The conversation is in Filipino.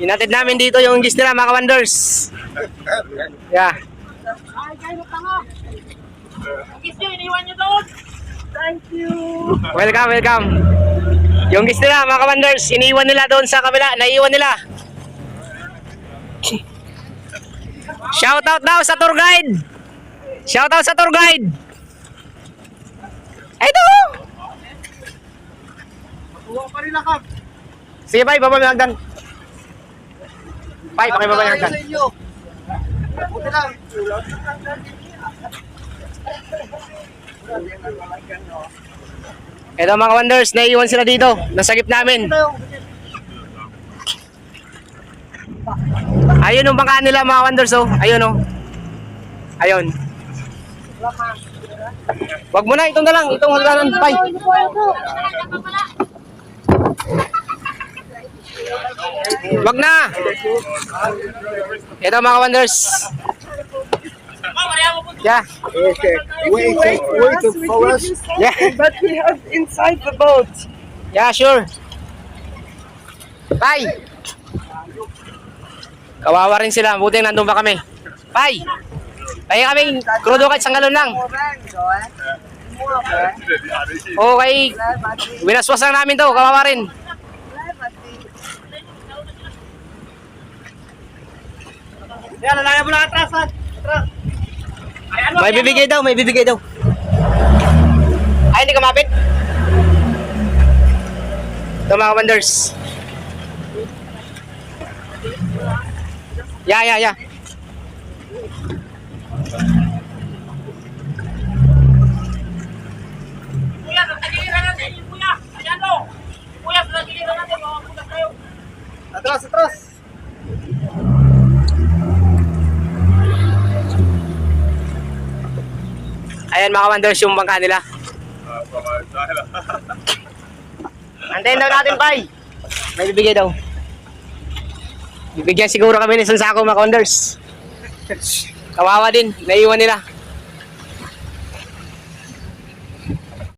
Inatid namin dito yung gis nila mga wonders. Yeah. Ay, kayo tanga! Gis nyo, iniwan nyo doon! Thank you! Welcome, welcome. Yung gis nila mga wonders, iniwan nila doon sa kabila. Naiwan nila. Shout out daw sa tour guide. Shout out sa tour guide. Ito. Rin lakab! Sige, bye. Baba yung hagdan. Bye, pakibaba yung hagdan. inyo! Buti lang! Ito mga wonders, naiwan sila dito. Nasagip namin. Ayun yung bangka nila mga wonders oh. Ayun oh. Ayun. Wag mo na, itong na lang. Itong hagdanan. Bye. Wag na. Ito mga wonders. Yeah. Okay. Wait, wait, wait for us. Yeah. But we have inside the boat. Yeah, sure. Bye. Kawawa rin sila. Buti nandun pa kami. Bye. Kaya kami, krudo kahit isang galon lang. Okay. Winaswas lang namin to. Kawawa rin. Yan, lalayan mo lang atras, ha? Atras! Ay, ano? May bibigay daw, may bibigay daw. Ay, hindi ka mapit? Ito mga wonders. Yeah, yeah, yeah. Kuya, sa tagiliran natin, yung kuya! Ayan o! Kuya, sa tagiliran natin, mga kuya kayo! Atras, atras. Ayan mga wonders yung bangka nila. Antayin daw natin, Pai. May bibigay daw. Bibigyan siguro kami ni Sansako mga wonders. Kawawa din, naiwan nila.